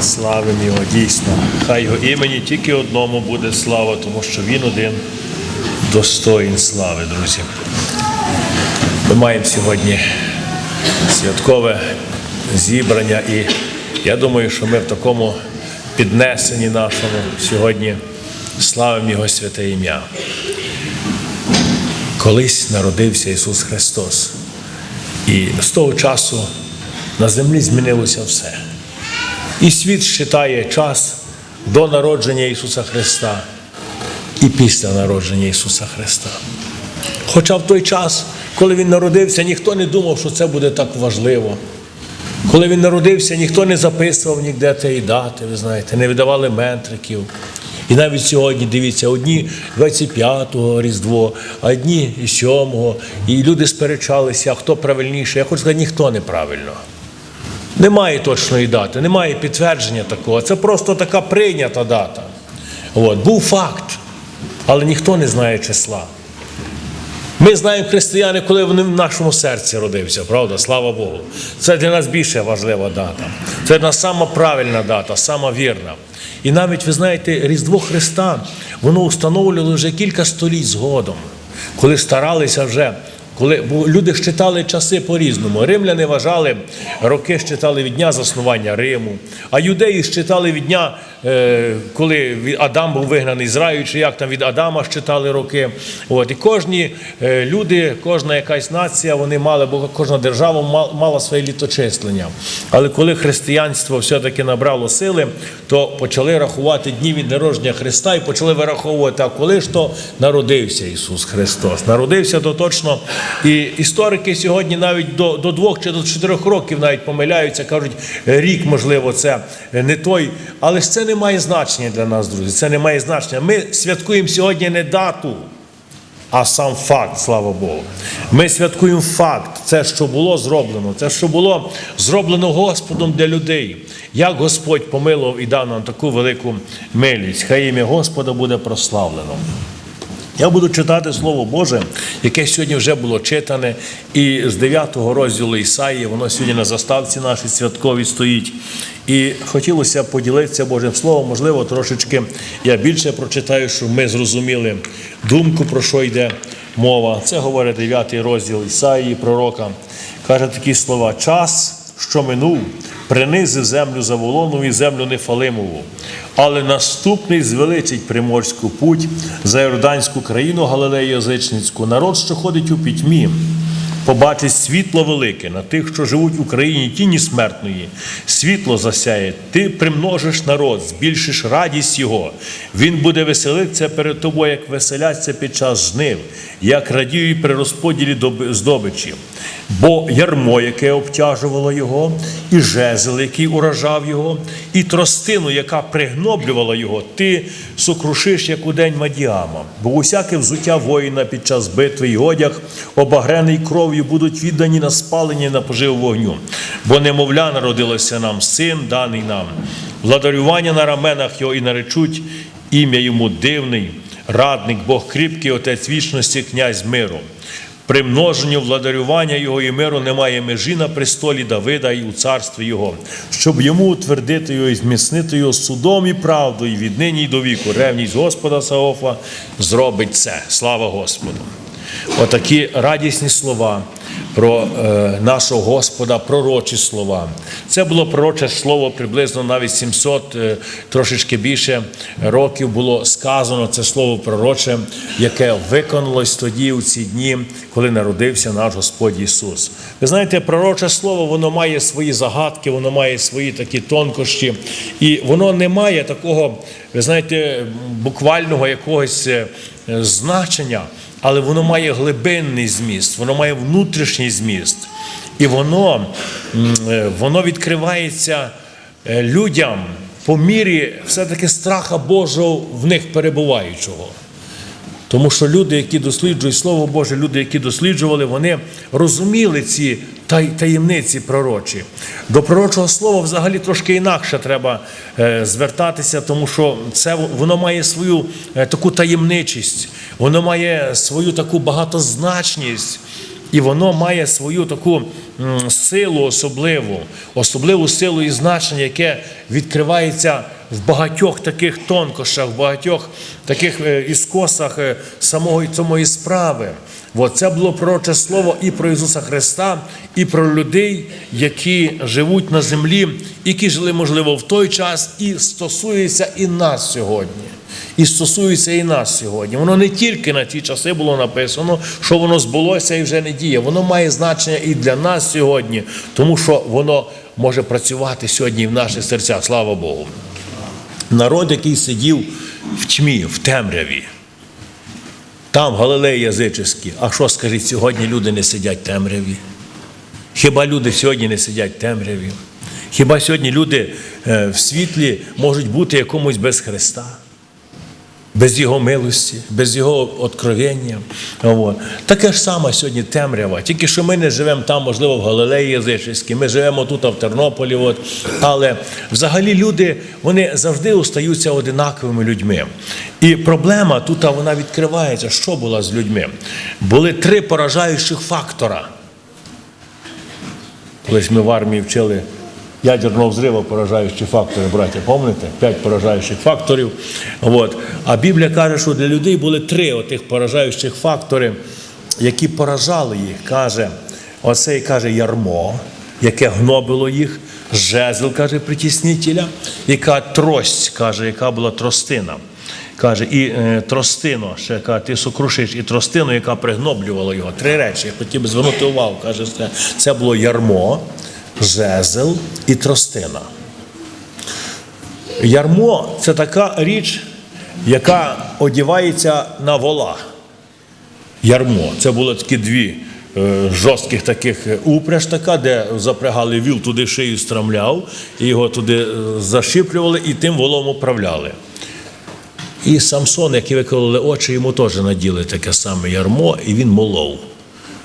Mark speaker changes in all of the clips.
Speaker 1: Славимо Його дійсно. Хай його імені тільки одному буде слава, тому що Він один достоїн слави, друзі. Ми маємо сьогодні святкове зібрання, і я думаю, що ми в такому піднесенні нашому сьогодні славимо Його святе ім'я. Колись народився Ісус Христос, і з того часу на землі змінилося все. І світ считає час до народження Ісуса Христа і після народження Ісуса Христа. Хоча в той час, коли Він народився, ніхто не думав, що це буде так важливо. Коли він народився, ніхто не записував ніде тієї дати, ви знаєте, не видавали метриків. І навіть сьогодні, дивіться, одні 25-го Різдво, а одні 7-го. І люди сперечалися, хто правильніше. Я хочу сказати, ніхто неправильно. Немає точної дати, немає підтвердження такого. Це просто така прийнята дата. От, був факт, але ніхто не знає числа. Ми знаємо християни, коли вони в нашому серці родився, правда? Слава Богу. Це для нас більше важлива дата. Це для нас сама правильна дата, сама вірна. І навіть, ви знаєте, Різдво Христа, воно встановлювало вже кілька століть згодом, коли старалися вже. Коли бо люди щитали часи по-різному. Римляни вважали, роки щитали від дня заснування Риму, а юдеї щитали від дня, е, коли Адам був вигнаний з раю, чи як там від Адама щитали роки. От. І кожні е, люди, кожна якась нація, вони мали, бо кожна держава ма- мала своє літочислення. Але коли християнство все-таки набрало сили, то почали рахувати дні від народження Христа і почали вираховувати, а коли ж то народився Ісус Христос. Народився то точно. І історики сьогодні навіть до, до двох чи до чотирьох років навіть помиляються, кажуть, рік, можливо, це не той. Але ж це не має значення для нас, друзі. Це не має значення. Ми святкуємо сьогодні не дату. А сам факт, слава Богу. Ми святкуємо факт, це, що було зроблено, це, що було зроблено Господом для людей. Як Господь помилував і дав нам таку велику милість. Хай ім'я Господа буде прославлено. Я буду читати Слово Боже, яке сьогодні вже було читане, і з 9 розділу Ісаї, воно сьогодні на заставці нашій святковій стоїть. І хотілося поділитися Божим Словом, можливо, трошечки я більше прочитаю, щоб ми зрозуміли думку, про що йде мова. Це говорить 9 розділ Ісаї, пророка. Каже такі слова: час, що минув, принизив землю Заволону і землю Нефалимову. Але наступний звеличить приморську путь за Йорданську країну Галилею Язичницьку. Народ, що ходить у пітьмі, побачить світло велике на тих, що живуть в Україні тіні смертної. Світло засяє, ти примножиш народ, збільшиш радість його. Він буде веселитися перед тобою, як веселяться під час жнив, як радіють при розподілі доб- здобичі. Бо ярмо, яке обтяжувало його, і жезл, який уражав його, і тростину, яка пригноблювала його, ти сокрушиш, як у день Мадіама. Бо усяке взуття воїна під час битви і одяг, обагрений кров'ю, будуть віддані на спалення на пожив вогню. Бо немовля народилося нам, син даний нам. Владарювання на раменах його і наречуть ім'я йому дивний, радник, Бог кріпкий, отець вічності, князь миру. При множенню владарювання його і миру немає межі на престолі Давида і у царстві його, щоб йому утвердити його і зміцнити його судом і правдою від нині й до віку. Ревність Господа Саофа зробить це. Слава Господу! Отакі радісні слова про е, нашого Господа, пророчі слова. Це було пророче слово приблизно навіть 700, е, трошечки більше років було сказано це слово пророче, яке виконалось тоді у ці дні, коли народився наш Господь Ісус. Ви знаєте, пророче слово, воно має свої загадки, воно має свої такі тонкощі, і воно не має такого, ви знаєте, буквального якогось е, значення але воно має глибинний зміст, воно має внутрішній зміст. І воно, е, воно відкривається е, людям по мірі все-таки страха Божого в них перебуваючого. Тому що люди, які досліджують Слово Боже, люди, які досліджували, вони розуміли ці тай- таємниці пророчі. До пророчого слова взагалі трошки інакше треба е, звертатися, тому що це воно має свою е, таку таємничість, воно має свою таку багатозначність. і воно має свою таку силу особливу, особливу силу і значення, яке відкривається в багатьох таких тонкощах, в багатьох таких е, іскосах самої самої справи. От це було пророче слово і про Ісуса Христа, і про людей, які живуть на землі, які жили, можливо, в той час, і стосується і нас сьогодні. І стосується і нас сьогодні. Воно не тільки на ті часи було написано, що воно збулося і вже не діє. Воно має значення і для нас сьогодні, тому що воно може працювати сьогодні в наших серцях. Слава Богу. Народ, який сидів в тьмі, в темряві. Там Галилеї язичські. А що скажіть, сьогодні люди не сидять в темряві? Хіба люди сьогодні не сидять в темряві? Хіба сьогодні люди е, в світлі можуть бути якомусь без Христа? Без Його милості, без Його откровення. От. Таке ж саме сьогодні темрява. Тільки що ми не живемо там, можливо, в Галилеї Язичівській, ми живемо тут, в Тернополі. От. Але взагалі люди вони завжди остаються одинаковими людьми. І проблема тут вона відкривається. Що була з людьми? Були три поражаючих фактора. Колись ми в армії вчили ядерного взриву поражаючі фактори, браття, пам'ятаєте? П'ять поражаючих факторів. От. А Біблія каже, що для людей були три отих поражаючих фактори, які поражали їх. Каже, оцей каже ярмо, яке гнобило їх, жезл, каже, притіснителя, яка трость, каже, яка була тростина. Каже, і е, тростино, ще каже, ти сокрушиш і тростину, яка пригноблювала його. Три речі. Я хотів би звернути увагу. Каже, це, це було ярмо, жезл і тростина. Ярмо це така річ, яка одівається на вола. Ярмо. Це було такі дві е, жорстких таких е, упряж така, де запрягали віл, туди шию страмляв, і його туди е, зашиплювали і тим волом управляли. І Самсон, який викололи очі, йому теж наділи таке саме ярмо, і він молов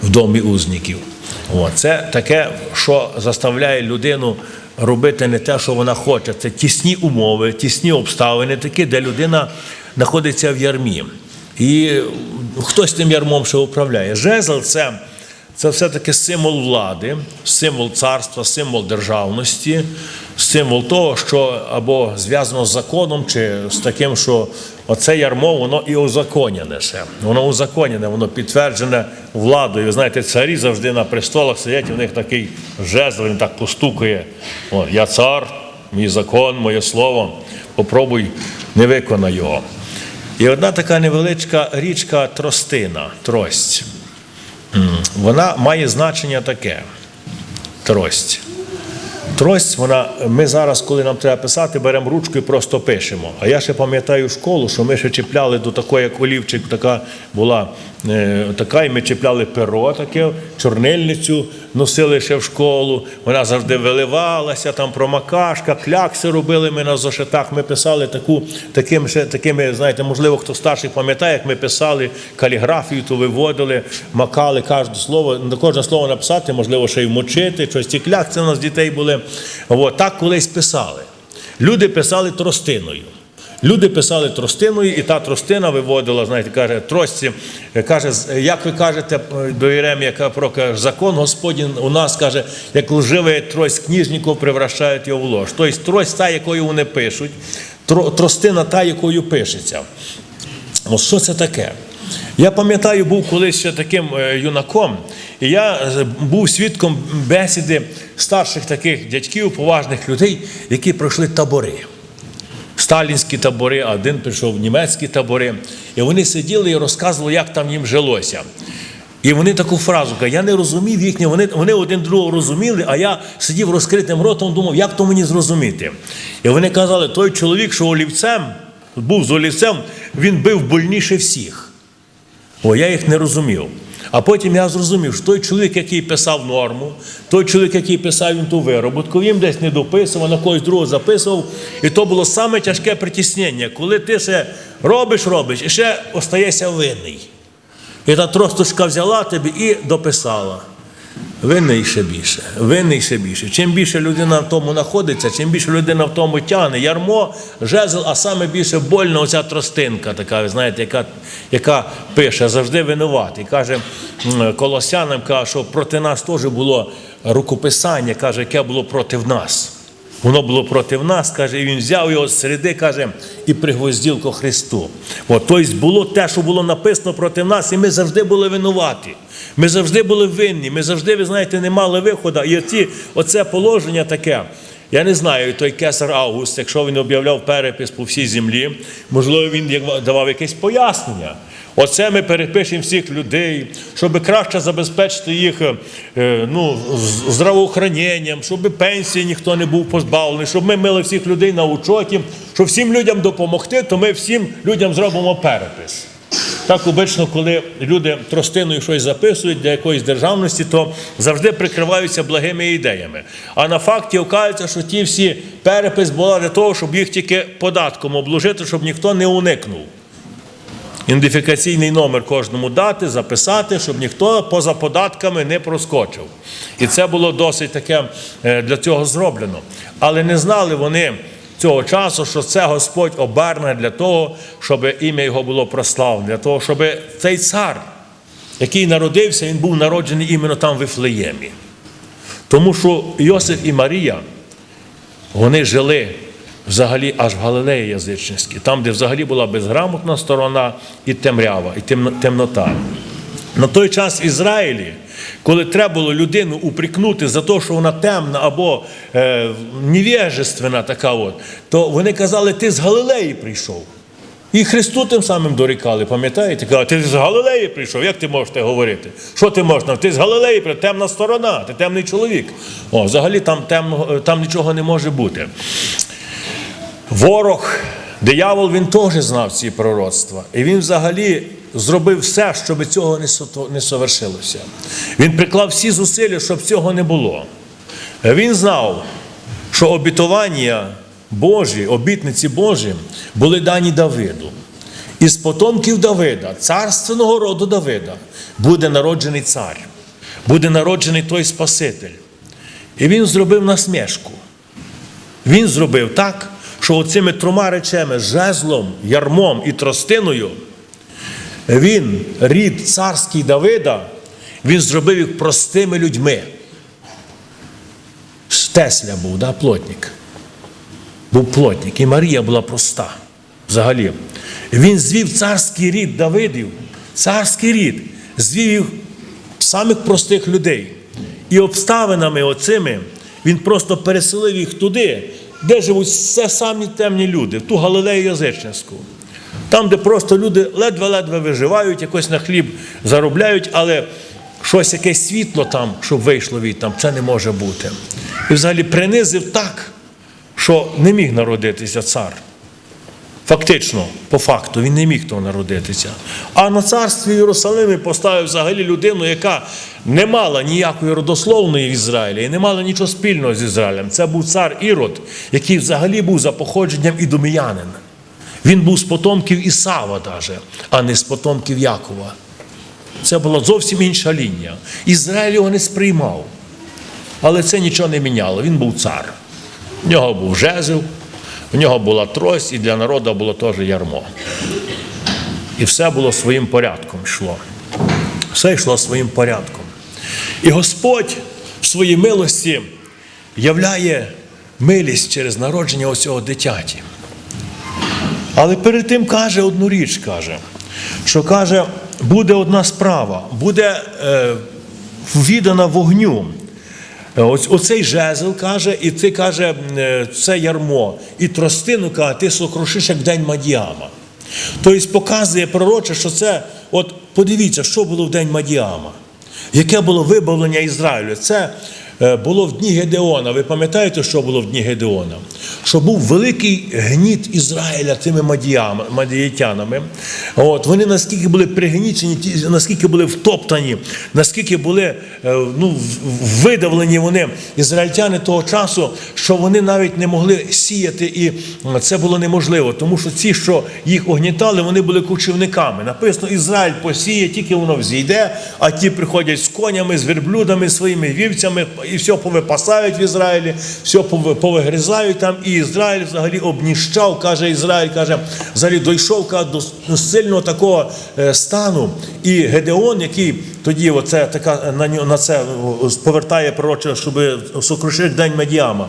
Speaker 1: в домі узників. О, це таке, що заставляє людину робити не те, що вона хоче. Це тісні умови, тісні обставини, такі, де людина знаходиться в ярмі. І хтось тим ярмом ще управляє. Жезл це, це все-таки символ влади, символ царства, символ державності, символ того, що або зв'язано з законом, чи з таким, що оце ярмо, воно і узаконене ще. Воно узаконене, воно підтверджене владою. Ви знаєте, царі завжди на престолах сидять, у них такий жезл, він так постукає. О, я цар, мій закон, моє слово. Попробуй, не виконай його. І одна така невеличка річка тростина, трость. Вона має значення таке. Трость. Трость, вона, ми зараз, коли нам треба писати, беремо ручку і просто пишемо. А я ще пам'ятаю школу, що ми ще чіпляли до такої, як олівчик, така була така, і ми чіпляли перо таке, чорнильницю носили ще в школу. Вона завжди виливалася, там промакашка, клякси робили ми на зошитах. Ми писали таку, таким, ще, такими, знаєте, можливо, хто старший пам'ятає, як ми писали каліграфію, то виводили, макали кожне слово, кожне слово написати, можливо, ще й вмочити, щось ті клякси у нас дітей були. От, так колись писали. Люди писали тростиною. Люди писали тростиною, і та тростина виводила, знаєте, каже, трості, каже, як ви кажете до Єремія про каже, закон Господень у нас каже, як лживий трость книжників превращають його в ложь. Тобто трость та, якою вони пишуть, тростина та, якою пишеться. Ось що це таке? Я пам'ятаю, був колись ще таким е, юнаком, і я е, був свідком бесіди старших таких дядьків, поважних людей, які пройшли табори. Сталінські табори, один прийшов в німецькі табори. І вони сиділи і розказували, як там їм жилося. І вони таку фразу кажуть, я не розумів їхнє, вони, вони один другого розуміли, а я сидів розкритим ротом, думав, як то мені зрозуміти. І вони казали, той чоловік, що олівцем, був з олівцем, він бив больніше всіх. О, я їх не розумів. А потім я зрозумів, що той чоловік, який писав норму, той чоловік, який писав він ту вироботку, він десь не дописував, на когось другого записував. І то було саме тяжке притіснення, коли ти ще робиш, робиш, і ще остаєшся винний. І та тросточка взяла тебе і дописала. Винний ще більше, винний ще більше. Чим більше людина в тому знаходиться, чим більше людина в тому тягне. Ярмо, жезл, а саме більше больно оця тростинка, така, ви знаєте, яка, яка пише, завжди винуватий. Каже колосянам, каже, що проти нас теж було рукописання, каже, яке було проти нас. Воно було проти нас, каже, і він взяв його з середи, каже, і пригвоздів ко Христу. От, тобто було те, що було написано проти нас, і ми завжди були винуваті. Ми завжди були винні, ми завжди, ви знаєте, не мали виходу. І оці, оце положення таке. Я не знаю, той кесар Август, якщо він об'являв перепис по всій землі, можливо, він давав якесь пояснення. Оце ми перепишемо всіх людей, щоб краще забезпечити їх е, ну, здравоохраненням, щоб пенсії ніхто не був позбавлений, щоб ми мили всіх людей на учоті, щоб всім людям допомогти, то ми всім людям зробимо перепис. Так обично, коли люди тростиною щось записують для якоїсь державності, то завжди прикриваються благими ідеями. А на факті окажеться, що ті всі перепис була для того, щоб їх тільки податком обложити, щоб ніхто не уникнув. Ідентифікаційний номер кожному дати, записати, щоб ніхто поза податками не проскочив. І це було досить таке е, для цього зроблено. Але не знали вони цього часу, що це Господь оберне для того, щоб ім'я його було прославлене, для того, щоб цей цар, який народився, він був народжений іменно там в Вифлеємі. Тому що Йосиф і Марія, вони жили взагалі аж в Галилеї язичницькій, там, де взагалі була безграмотна сторона і темрява, і темнота. На той час в Ізраїлі, коли треба було людину упрекнути за те, що вона темна або е, невежественна така, от, то вони казали, ти з Галилеї прийшов. І Христу тим самим дорікали, пам'ятаєте? Казали, ти з Галилеї прийшов, як ти можеш говорити? Що ти можеш? Ти з Галилеї темна сторона, ти темний чоловік. О, взагалі там, темного, там нічого не може бути. Ворог, диявол, він теж знав ці пророцтва. І він взагалі зробив все, щоб цього не совершилося. Він приклав всі зусилля, щоб цього не було. Він знав, що обітування Божі, обітниці Божі були дані Давиду. Із потомків Давида, царственного роду Давида, буде народжений цар, буде народжений той Спаситель. І він зробив насмішку. Він зробив так, що оцими трьома речами, жезлом, ярмом і тростиною, він, рід царський Давида, він зробив їх простими людьми. Тесля був, да, плотник. Був плотник, і Марія була проста взагалі. Він звів царський рід Давидів, царський рід, звів їх самих простих людей. І обставинами оцими він просто переселив їх туди, де живуть все самі темні люди, в ту Галилею Язичницьку. Там, де просто люди ледве-ледве виживають, якось на хліб заробляють, але щось якесь світло там, щоб вийшло від там, це не може бути. І взагалі принизив так, що не міг народитися цар. Фактично, по факту, він не міг того народитися. А на царстві Єрусалимі поставив взагалі людину, яка не мала ніякої родословної в Ізраїлі і не мала нічого спільного з Ізраїлем. Це був цар Ірод, який взагалі був за походженням ідоміянин. Він був з потомків Ісава, даже, а не з потомків Якова. Це була зовсім інша лінія. Ізраїль його не сприймав. Але це нічого не міняло. Він був цар. В нього був жезл, в нього була трость, і для народу було теж ярмо. І все було своїм порядком йшло. Все йшло своїм порядком. І Господь в своїй милості являє милість через народження оцього дитяті. Але перед тим каже одну річ, каже, що каже, буде одна справа, буде е, віддана вогню. Е, Ось оцей жезл каже, і ти каже, е, це ярмо, і тростину каже, ти сокрушиш як день Мадіама. Тобто показує пророче, що це, от подивіться, що було в день Мадіама, яке було вибавлення Ізраїлю. Це було в дні Гедеона. Ви пам'ятаєте, що було в дні Гедеона? Що був великий гніт Ізраїля тими мадіятянами. От, вони наскільки були пригнічені, наскільки були втоптані, наскільки були е, ну, видавлені вони, ізраїльтяни того часу, що вони навіть не могли сіяти, і це було неможливо, тому що ці, що їх огнітали, вони були кочівниками. Написано, Ізраїль посіє, тільки воно взійде, а ті приходять з конями, з верблюдами, своїми вівцями, і все повипасають в Ізраїлі, все пови- повигризають там, і Ізраїль взагалі обніщав, каже Ізраїль, каже, взагалі дійшов до сильного такого е, стану. І Гедеон, який тоді оце така на нього на це повертає пророче, щоб сокрушити день Медіама.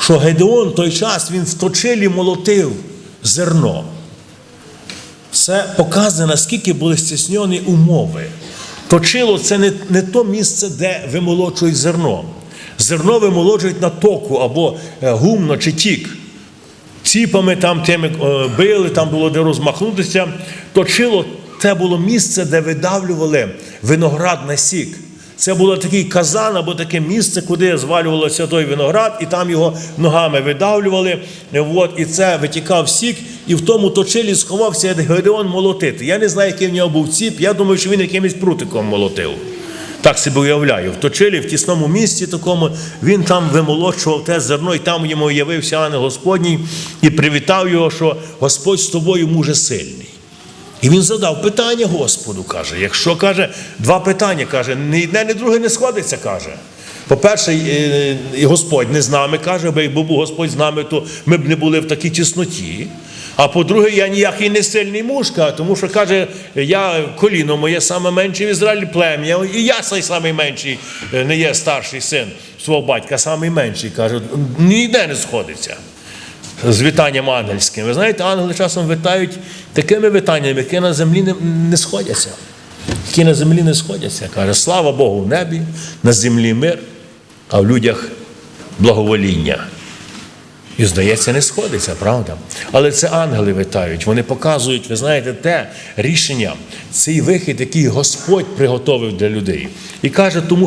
Speaker 1: Що Гедеон той час він в точилі молотив зерно. Це показує, наскільки були стіснені умови. Точило це не, не то місце, де вимолочують зерно. Зерно вимолочують на току або е, гумно чи тік. Ціпами там тими е, били, там було де розмахнутися. Точило це було місце, де видавлювали виноград на сік. Це було такий казан або таке місце, куди звалювався той виноград, і там його ногами видавлювали. От, і це витікав сік, і в тому точилі сховався Гедеон молотити. Я не знаю, який в нього був ціп. Я думаю, що він якимось прутиком молотив. Так собі уявляю. В точилі, в тісному місці такому, він там вимолочував те зерно, і там йому явився ангел Господній і привітав його, що Господь з тобою муже сильний. І він задав питання Господу, каже. Якщо каже, два питання, каже, ні одне, ні друге не сходиться, каже. По-перше, і Господь не з нами каже, бо якби був Господь з нами, то ми б не були в такій тісноті. А по-друге, я ніякий не сильний муж, каже, тому що каже, я коліно моє саме менше в Ізраїлі плем'я, і я цей самий менший, е, не є старший син свого батька, самий менший. Каже, ніде не сходиться з вітанням ангельським. Ви знаєте, ангели часом вітають такими вітаннями, які на землі не, не сходяться. Які на землі не сходяться. Каже, слава Богу в небі, на землі мир, а в людях благовоління. І, здається, не сходиться, правда? Але це ангели витають. Вони показують, ви знаєте, те рішення, цей вихід, який Господь приготовив для людей. І каже, тому